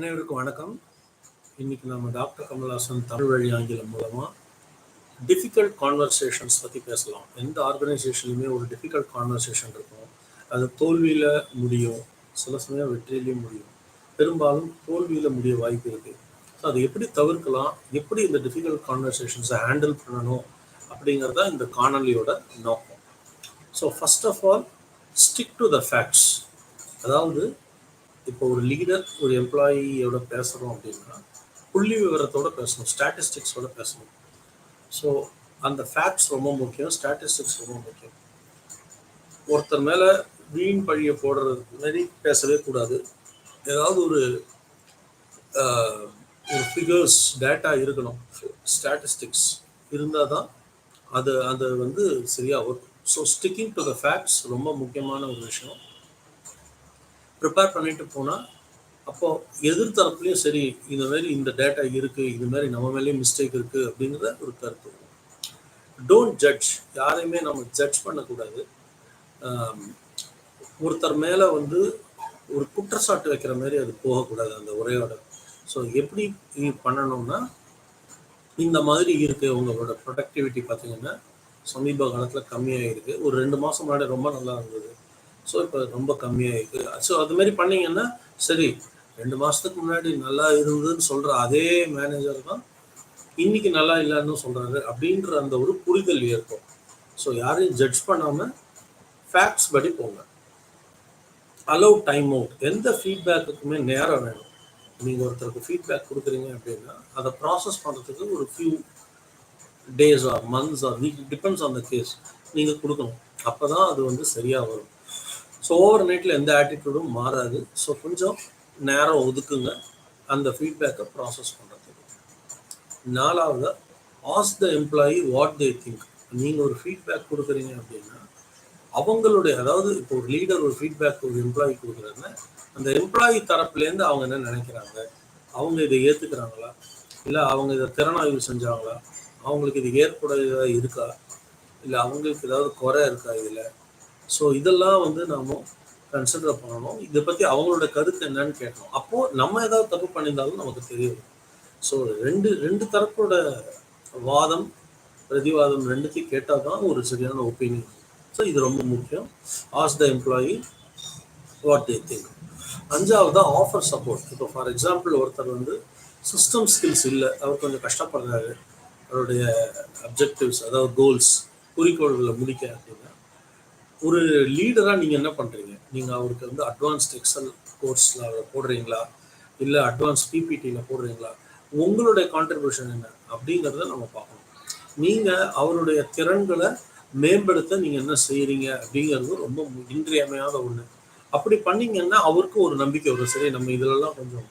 அனைவருக்கும் வணக்கம். இன்னைக்கு நம்ம டாக்டர் கமல்ஹாசன் தமிழ் வழி ஆங்கிலம் மூலமா டிஃபிகல்ட் கான்வர்சேஷன்ஸ் பற்றி பேசலாம். எந்த ஆர்கனைசேஷன்லையுமே ஒரு டிஃபிகல்ட் கான்வர்சேஷன் இருக்கும். அது தோல்வியில் முடியும். சில சமயம் வெற்றியிலையும் முடியும். பெரும்பாலும் தோல்வியில் முடிய வாய்ப்பு இருக்குது ஸோ அதை எப்படி தவிர்க்கலாம்? எப்படி இந்த டிஃபிகல்ட் கான்வர்சேஷன்ஸை ஹேண்டில் பண்ணணும்? அப்படிங்கிறதா இந்த காணொலியோட நோக்கம். So first of all stick to the facts அதாவது இப்போ ஒரு லீடர் ஒரு எம்ப்ளாயியோட பேசுகிறோம் அப்படின்னா புள்ளி விவரத்தோட பேசணும் ஸ்டாட்டிஸ்டிக்ஸோட பேசணும். ஸோ அந்த ஃபேக்ட்ஸ் ரொம்ப முக்கியம் ஸ்டாட்டிஸ்டிக்ஸ் ரொம்ப முக்கியம். ஒருத்தர் மேலே வீண் பழியை போடுறது மாதிரி பேசவே கூடாது. ஏதாவது ஒரு ஒரு ஃபிகர்ஸ் டேட்டா இருக்கணும் ஸ்டாட்டிஸ்டிக்ஸ் இருந்தால் தான் அது அது வந்து சரியாக வரும் so sticking to the facts ரொம்ப முக்கியமான ஒரு விஷயம். ப்ரிப்பேர் பண்ணிட்டு போனால் அப்போது எதிர்த்தரப்புலையும் சரி இந்த மாதிரி இந்த டேட்டா இருக்குது இது மாதிரி நம்ம மேலேயும் மிஸ்டேக் இருக்குது அப்படிங்கிற ஒரு கருத்து. டோன்ட் ஜட்ஜ் யாரையுமே நம்ம ஜட்ஜ் பண்ணக்கூடாது. ஒருத்தர் மேலே வந்து ஒரு குற்றச்சாட்டு வைக்கிற மாதிரி அது போகக்கூடாது அந்த உரையோட. ஸோ எப்படி பண்ணணும்னா இந்த மாதிரி இருக்குது உங்களோட ப்ரொடக்டிவிட்டி பார்த்தீங்கன்னா சமீப காலத்தில் கம்மியாயிருக்கு. ஒரு ரெண்டு மாதம் முன்னாடி ரொம்ப நல்லா இருந்தது. ஸோ இப்போ ரொம்ப கம்மியாயிருக்கு. ஸோ அது மாதிரி பண்ணீங்கன்னா சரி ரெண்டு மாதத்துக்கு முன்னாடி நல்லா இருந்ததுன்னு சொல்கிற அதே மேனேஜர் தான் இன்னைக்கு நல்லா இல்லைன்னு சொல்கிறாரு அப்படின்ற அந்த ஒரு புரிதல் ஏற்படும். ஸோ யாரையும் ஜட்ஜ் பண்ணாமல் ஃபேக்ட்ஸ் படி போங்க. அலோவ் டைம் அவுட் எந்த ஃபீட்பேக்குக்குமே நேரம் வேணும். நீங்கள் ஒருத்தருக்கு ஃபீட்பேக் கொடுக்குறீங்க அப்படின்னா அதை ப்ராசஸ் பண்ணுறதுக்கு ஒரு few days or months or week depends on the case நீங்கள் கொடுக்கணும். அப்போ தான் அது வந்து சரியாக வரும். ஸோ ஓவர் நைட்டில் எந்த ஆட்டிடியூடும் மாறாது. ஸோ கொஞ்சம் நேரம் ஒதுக்குங்க. அந்த ஃபீட்பேக்கை ப்ராசஸ் பண்ணுறதுக்கு நாலாவது as the employee what they think நீங்கள் ஒரு ஃபீட்பேக் கொடுக்குறீங்க அப்படின்னா அவங்களுடைய அதாவது இப்போ ஒரு லீடர் ஒரு ஃபீட்பேக் ஒரு எம்ப்ளாயி கொடுக்குறாருன்னா அந்த எம்ப்ளாயி தரப்புலேருந்து அவங்க என்ன நினைக்கிறாங்க? அவங்க இதை ஏற்றுக்கிறாங்களா இல்லை அவங்க இதை திறனாய்வு செஞ்சாங்களா? அவங்களுக்கு இது ஏற்புடையதா இருக்கா? இல்லை அவங்களுக்கு ஏதாவது குறை இருக்கா இதில்? ஸோ இதெல்லாம் வந்து நாம கன்சிடர் பண்ணணும். இதை பற்றி அவங்களோட கருத்து என்னன்னு கேட்கணும். அப்போது நம்ம ஏதாவது தப்பு பண்ணியிருந்தாலும் நமக்கு தெரியும். ஸோ ரெண்டு ரெண்டு தரப்போட வாதம் பிரதிவாதம் ரெண்டுத்தையும் கேட்டால் தான் ஒரு சரியான ஒப்பீனியன் ஸோ இது ரொம்ப முக்கியம். As the employee what they think அஞ்சாவது ஆஃபர் சப்போர்ட் இப்போ ஃபார் எக்ஸாம்பிள் ஒருத்தர் வந்து சிஸ்டம் ஸ்கில்ஸ் இல்லை. அவர் கொஞ்சம் கஷ்டப்படுறாரு. அவருடைய அப்ஜெக்டிவ்ஸ் அதாவது கோல்ஸ் குறிக்கோள்களை முடிக்க அப்படின்னா. ஒரு லீடராக நீங்கள் என்ன பண்ணுறீங்க நீங்கள் அவருக்கு வந்து அட்வான்ஸ்ட் எக்ஸல் கோர்ஸில் போடுறீங்களா? இல்லை அட்வான்ஸ் பிபிடியில் போடுறீங்களா? உங்களுடைய கான்ட்ரிபியூஷன் என்ன? அப்படிங்கிறத நம்ம பார்க்கணும். நீங்கள் அவருடைய திறன்களை மேம்படுத்த நீங்கள் என்ன செய்கிறீங்க அப்படிங்கிறது ரொம்ப இன்றியமையாத ஒன்று அப்படி பண்ணிங்கன்னா அவருக்கும் ஒரு நம்பிக்கை வரும். சரி நம்ம இதிலெல்லாம் கொஞ்சம்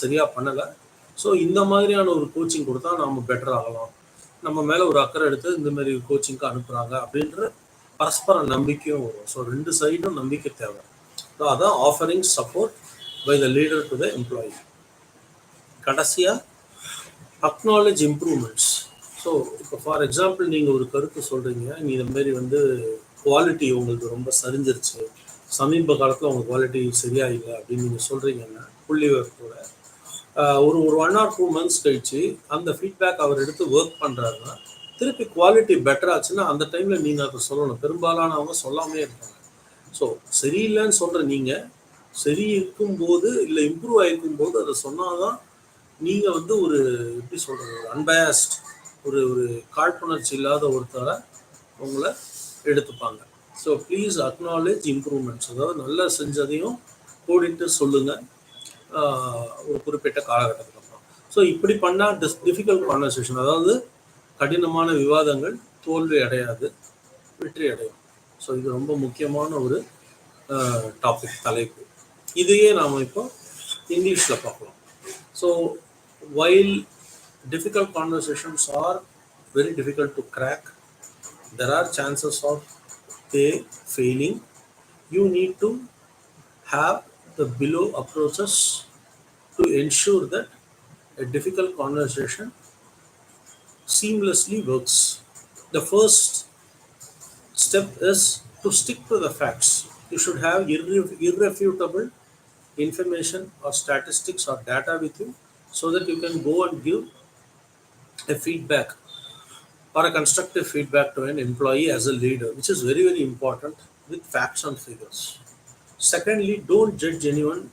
சரியாக பண்ணலை. ஸோ இந்த மாதிரியான ஒரு கோச்சிங் கொடுத்தா நாம் பெட்டர் ஆகலாம். நம்ம மேலே ஒரு அக்கறை எடுத்து இந்த மாதிரி கோச்சிங்க்கு அனுப்புகிறாங்க அப்படின்ற பரஸ்பர நம்பிக்கையும் வரும். ஸோ ரெண்டு சைடும் நம்பிக்கை தேவை. ஸோ அதான் offering support by the leader to the employee கடைசியாக அக்னாலேஜ் இம்ப்ரூவ்மெண்ட்ஸ் ஸோ இப்போ ஃபார் எக்ஸாம்பிள் நீங்கள் ஒரு கருத்து சொல்கிறீங்க நீ இந்த மாதிரி வந்து குவாலிட்டி உங்களுக்கு ரொம்ப சரிஞ்சிருச்சு. சமீப காலத்தில் உங்கள் குவாலிட்டி சரியா இல்லை அப்படின்னு நீங்கள் சொல்கிறீங்கன்னா புள்ளி விவரத்தோட ஒரு ஒரு ஒன் ஆர் டூ மந்த்ஸ் கழிச்சு அந்த ஃபீட்பேக் அவர் எடுத்து ஒர்க் பண்ணுறாருன்னா திருப்பி குவாலிட்டி பெட்டர் ஆச்சுன்னா அந்த டைமில் நீங்கள் அதை சொல்லணும். பெரும்பாலானவங்க சொல்லாமே இருப்பாங்க. ஸோ சரியில்லைன்னு சொல்கிற நீங்கள் சரி இருக்கும்போது இல்லை இம்ப்ரூவ் ஆகிருக்கும் போது அதை சொன்னாதான் நீங்கள் வந்து ஒரு எப்படி சொல்கிறது ஒரு அன்பயஸ்ட் ஒரு ஒரு காழ்ப்புணர்ச்சி இல்லாத ஒருத்தரை உங்களை எடுத்துப்பாங்க. ஸோ ப்ளீஸ் அக்னாலேஜ் இம்ப்ரூவ்மெண்ட்ஸ் அதாவது நல்லா செஞ்சதையும் கூடிட்டு சொல்லுங்கள் ஒரு குறிப்பிட்ட காலகட்டத்துக்கு அப்புறம். ஸோ இப்படி பண்ணால் டிஸ் டிஃபிகல்ட் கான்வர்சேஷன் அதாவது கடினமான விவாதங்கள் தோல்வி அடையாது வெற்றி அடையும் ஸோ இது ரொம்ப முக்கியமான ஒரு டாபிக் தலைப்பு இதையே நாம் இப்போ இங்கிலீஷில் பார்க்கலாம் so while difficult conversations are very difficult to crack there are chances of they failing you need to have the below approaches to ensure that a difficult conversation seamlessly works the first step is to stick to the facts you should have irre- irrefutable information or statistics or data with you so that you can go and give a feedback or a constructive feedback to an employee as a leader, which is very, very important with facts and figures. Secondly, don't judge anyone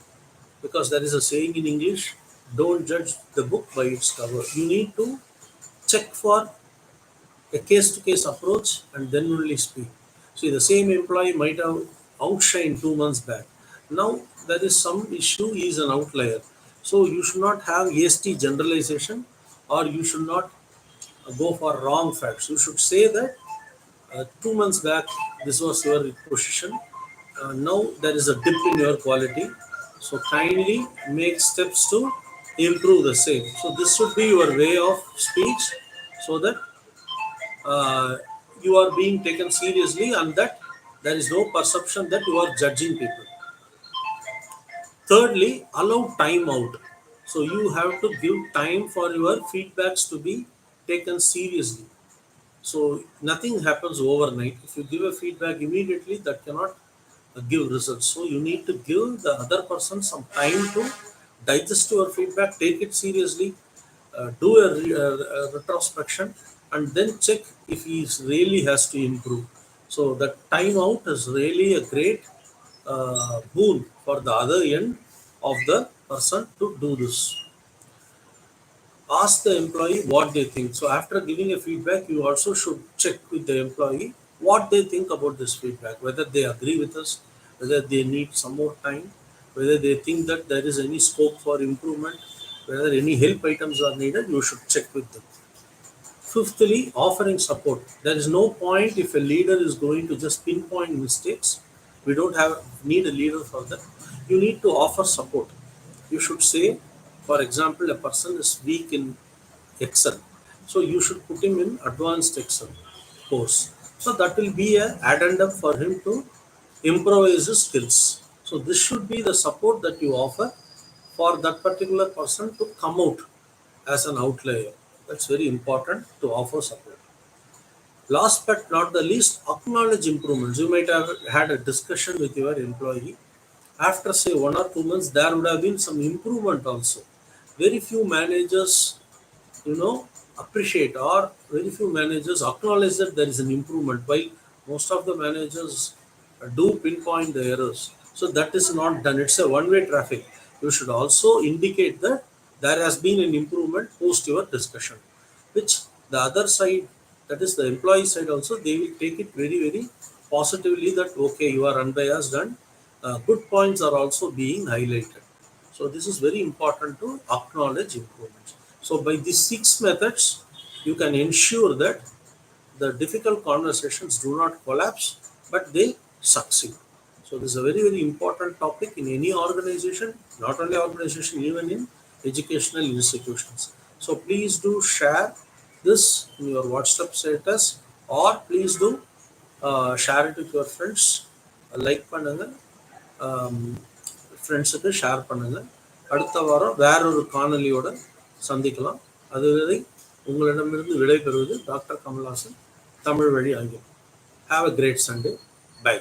because there is a saying in English don't judge the book by its cover. You need to check for a case to case approach and then only speak. See, the same employee might have outshined two months back. Now, there is some issue, he is an outlier. So, you should not have hasty generalization or you should not go for wrong facts. You should say that uh, two months back, this was your position. Uh, now there is a dip in your quality. So kindly make steps to improve the same. So this should be your way of speech so that uh, you are being taken seriously and that there is no perception that you are judging people. Thirdly, allow time out. So you have to give time for your feedbacks to be taken seriously. So nothing happens overnight. If you give a feedback immediately, that cannot give results. So you need to give the other person some time to digest your feedback, take it seriously, uh, do a, re- uh, a retrospection, and then check if he really has to improve. So the time out is really a great uh, boon for the other end of the person to do this ask the employee what they think. So after giving a feedback, you also should check with the employee what they think about this feedback, whether they agree with us, whether they need some more time, whether they think that there is any scope for improvement, whether any help items are needed, you should check with them. Fifthly, offering support. There is no point if a leader is going to just pinpoint mistakes. We don't have need a leader for that. You need to offer support. You should say, for example, a person is weak in Excel, so you should put him in advanced Excel course. So that will be a addendum for him to improvise his skills. So this should be the support that you offer for that particular person to come out as an outlier. That's very important to offer support. Last but not the least, acknowledge improvements. You might have had a discussion with your employee. After say one or two months, there would have been some improvement also. Very few managers, you know, appreciate or very few managers acknowledge that there is an improvement while most of the managers do pinpoint the errors. So that is not done. It's a one-way traffic. You should also indicate that there has been an improvement post your discussion, which the other side, that is the employee side also, they will take it very, very positively that okay, you are unbiased and uh, good points are also being highlighted. So this is very important to acknowledge improvements. So by these six methods, you can ensure that the difficult conversations do not collapse, but they succeed. So this is a very, very important topic in any organization, not only organization, even in educational institutions. So please do share this in your WhatsApp status or please do uh, share it with your friends. Like பண்ணுங்க ஃப்ரெண்ட்ஸுக்கு share பண்ணுங்க அடுத்த வாரம் வேறொரு காணொலியோட சந்திக்கலாம் அதுவரை உங்களிடமிருந்து விடைபெறுவது டாக்டர் கமல்ஹாசன் தமிழ் வழி ஆங்கிலம் have a great Sunday bye